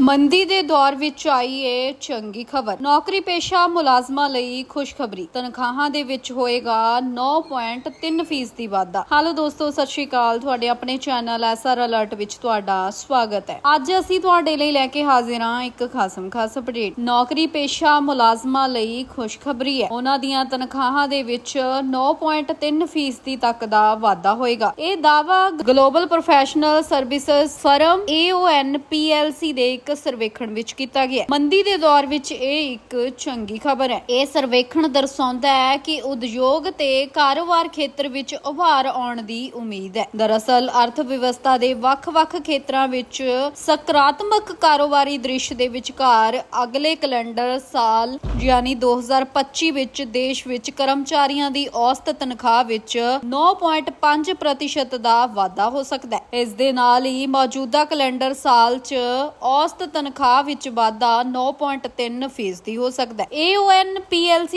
ਮੰਦੀ ਦੇ ਦੌਰ ਵਿੱਚ ਆਈ ਏ ਚੰਗੀ ਖਬਰ। ਨੌਕਰੀ ਪੇਸ਼ਾ ਮੁਲਾਜ਼ਮਾਂ ਲਈ ਖੁਸ਼ਖਬਰੀ। ਤਨਖਾਹਾਂ ਦੇ ਵਿੱਚ ਹੋਏਗਾ 9.3% ਫੀਸਦੀ ਵਾਧਾ। ਹਾਲੋ ਦੋਸਤੋ, ਸਤਿ ਸ਼੍ਰੀ ਅਕਾਲ। ਤੁਹਾਡੇ ਆਪਣੇ ਚੈਨਲ ਐਸਆਰ ਅਲਰਟ ਵਿੱਚ ਤੁਹਾਡਾ ਸਵਾਗਤ ਹੈ। ਅੱਜ ਅਸੀਂ ਤੁਹਾਡੇ ਲਈ ਲੈ ਕੇ ਹਾਜ਼ਰ ਹਾਂ ਇੱਕ ਖਾਸਮ ਖਾਸ ਅਪਡੇਟ। ਨੌਕਰੀ ਪੇਸ਼ਾ ਮੁਲਾਜ਼ਮਾਂ ਲਈ ਖੁਸ਼ਖਬਰੀ ਹੈ। ਉਹਨਾਂ ਦੀਆਂ ਤਨਖਾਹਾਂ ਦੇ ਵਿੱਚ 9.3% ਫੀਸਦੀ ਤੱਕ ਦਾ ਵਾਧਾ ਹੋਏਗਾ। ਇਹ ਦਾਵਾ global professional services firm AON PLC ਦੇ ਇੱਕ ਸਰਵੇਖਣ ਵਿੱਚ ਕੀਤਾ ਗਿਆ ਮੰਦੀ ਦੇ ਦੌਰ ਵਿੱਚ ਇਹ ਇੱਕ ਚੰਗੀ ਖਬਰ ਹੈ। ਇਹ ਸਰਵੇਖਣ ਦਰਸਾਉਂਦਾ ਹੈ ਕਿ ਉਦਯੋਗ ਤੇ ਕਾਰੋਬਾਰ ਖੇਤਰ ਵਿੱਚ ਉਭਾਰ ਆਉਣ ਦੀ ਉਮੀਦ ਹੈ। ਦਰਅਸਲ ਅਰਥ ਵਿਵਸਥਾ ਦੇ ਵੱਖ-ਵੱਖ ਖੇਤਰਾਂ ਵਿੱਚ ਸਕਾਰਾਤਮਕ ਕਾਰੋਬਾਰੀ ਦ੍ਰਿਸ਼ ਦੇ ਵਿਚਕਾਰ ਅਗਲੇ ਕੈਲੰਡਰ ਸਾਲ, ਯਾਨੀ 2025 ਵਿੱਚ ਦੇਸ਼ ਵਿੱਚ ਕਰਮਚਾਰੀਆਂ ਦੀ ਔਸਤ ਤਨਖਾਹ ਵਿੱਚ 9.5% ਦਾ ਵਾਧਾ ਹੋ ਸਕਦਾ ਹੈ। ਇਸ ਦੇ ਨਾਲ ਹੀ ਮੌਜੂਦਾ ਕੈਲੰਡਰ ਸਾਲ 'ਚ ਔਸਤ ਤਨਖਾਹ ਵਿੱਚ ਵਾਧਾ 9.3% ਫੀਸਦੀ ਹੋ ਸਕਦਾ ਹੈ। AON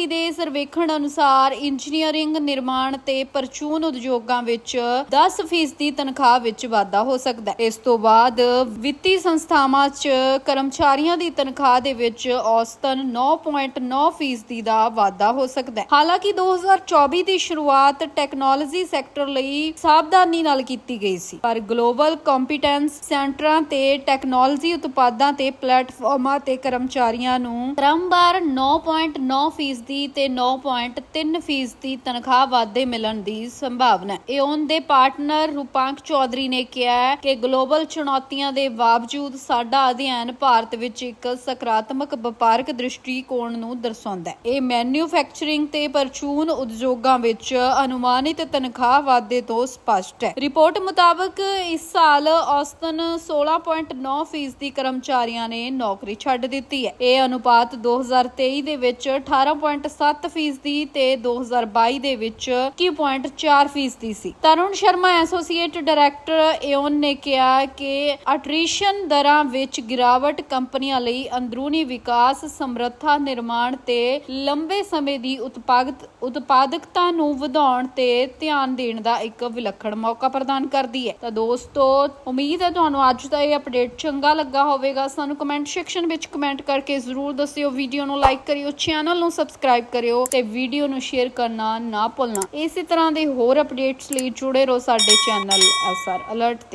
ਦੇ ਸਰਵੇਖਣ ਅਨੁਸਾਰ ਇੰਜੀਨੀਅਰਿੰਗ, ਨਿਰਮਾਣ ਤੇ ਪਰਚੂਨ ਉਦਯੋਗਾਂ ਵਿੱਚ 10% ਫੀਸਦੀ ਤਨਖਾਹ ਵਿੱਚ ਵਾਧਾ ਹੋ ਸਕਦਾ ਹੈ। ਇਸ ਤੋਂ ਬਾਅਦ ਵਿੱਤੀ ਸੰਸਥਾਵਾਂ 'ਚ ਕਰਮਚਾਰੀਆਂ ਦੀ ਤਨਖਾਹ ਦੇ ਵਿੱਚ ਔਸਤਨ 9.9% ਫੀਸਦੀ ਦਾ ਵਾਧਾ ਹੋ ਸਕਦਾ ਹੈ। ਹਾਲਾਂਕਿ 2024 ਦੀ ਸ਼ੁਰੂਆਤ ਟੈਕਨੋਲੋਜੀ ਸੈਕਟਰ ਲਈ ਸਾਵਧਾਨੀ ਨਾਲ ਕੀਤੀ ਗਈ ਸੀ। ਪਰ ਗਲੋਬਲ ਕੰਪੀਟੈਂਸ ਸੈਂਟਰਾਂ ਤੇ ਟੈਕਨੋਲੋਜੀ ਉਤਪਾਦ ਤੇ ਪਲੇਟਫਾਰਮਾਂ ਤੇ ਕਰਮਚਾਰੀਆਂ ਨੂੰ ਕ੍ਰਮਵਾਰ 9.9% ਤੇ 9.3% ਤਨਖਾਹ ਵਾਧੇ ਮਿਲਣ ਦੀ ਸੰਭਾਵਨਾ ਹੈ। ਇਓਨ ਦੇ ਪਾਰਟਨਰ ਰੂਪਾਂਕ ਚੌਧਰੀ ਨੇ ਕਿਹਾ ਕਿ ਗਲੋਬਲ ਚੁਣੌਤੀਆਂ ਦੇ ਬਾਵਜੂਦ ਸਾਡਾ ਅਧਿਐਨ ਭਾਰਤ ਵਿੱਚ ਇੱਕ ਸਕਾਰਾਤਮਕ ਵਪਾਰਕ ਦ੍ਰਿਸ਼ਟੀਕੋਣ ਨੂੰ ਦਰਸਾਉਂਦਾ ਹੈ। ਇਹ ਮੈਨੂਫੈਕਚਰਿੰਗ ਤੇ ਪਰਚੂਨ ਉਦਯੋਗਾਂ ਵਿੱਚ ਅਨੁਮਾਨਿਤ ਤਨਖਾਹ ਵਾਧੇ ਤੋਂ ਸਪਸ਼ਟ ਹੈ। ਰਿਪੋਰਟ ਮੁਤਾਬਕ, ਇਸ ਸਾਲ ਔਸਤਨ 16.9 ਫੀਸਦੀ ਕਰਮਚਾਰੀਆਂ ਨੇ ਨੌਕਰੀ ਛੱਡ ਦਿੱਤੀ ਹੈ। ਇਹ ਅਨੁਪਾਤ 2023 ਦੇ ਵਿੱਚ 18.7 ਫੀਸਦੀ ਤੇ 2022 ਦੇ ਵਿੱਚ 21.4 ਫੀਸਦੀ ਸੀ। Tarun Sharma, associate director, Aon ਨੇ ਕਿਹਾ ਕਿ ਅਟ੍ਰੀਸ਼ਨ ਦਰਾਂ ਵਿੱਚ ਗਿਰਾਵਟ ਕੰਪਨੀਆਂ ਲਈ ਅੰਦਰੂਨੀ ਵਿਕਾਸ, ਸਮਰੱਥਾ ਨਿਰਮਾਣ ਤੇ ਲੰਬੇ ਸਮੇਂ ਦੀ ਉਤਪਾਦਕ ਉਤਪਾਦਕਤਾ ਨੂੰ ਵਧਾਉਣ ਤੇ ਧਿਆਨ ਦੇਣ ਦਾ ਇੱਕ ਵਿਲੱਖਣ ਮੌਕਾ ਪ੍ਰਦਾਨ ਕਰਦੀ ਹੈ। ਤਾਂ ਦੋਸਤੋ, ਉਮੀਦ ਹੈ ਤੁਹਾਨੂੰ ਅੱਜ ਦਾ ਇਹ ਅਪਡੇਟ ਚੰਗਾ ਲੱਗਾ ਹੋਵੇ ਹੋਵੇਗਾ, ਸਾਨੂੰ ਕਮੈਂਟ ਸੈਕਸ਼ਨ ਵਿੱਚ ਕਮੈਂਟ ਕਰਕੇ ਜ਼ਰੂਰ ਦੱਸਿਓ ਵੀਡੀਓ ਨੂੰ ਲਾਈਕ ਕਰਿਓ ਚੈਨਲ ਨੂੰ ਸਬਸਕ੍ਰਾਈਬ ਕਰਿਓ ਤੇ ਵੀਡੀਓ ਨੂੰ ਸ਼ੇਅਰ ਕਰਨਾ ਨਾ ਭੁੱਲਣਾ। ਇਸੇ ਤਰ੍ਹਾਂ ਦੇ ਹੋਰ ਅਪਡੇਟਸ ਲਈ ਜੁੜੇ ਰਹੋ ਸਾਡੇ ਚੈਨਲ ਐਸਆਰ ਅਲਰਟ ਤੇ।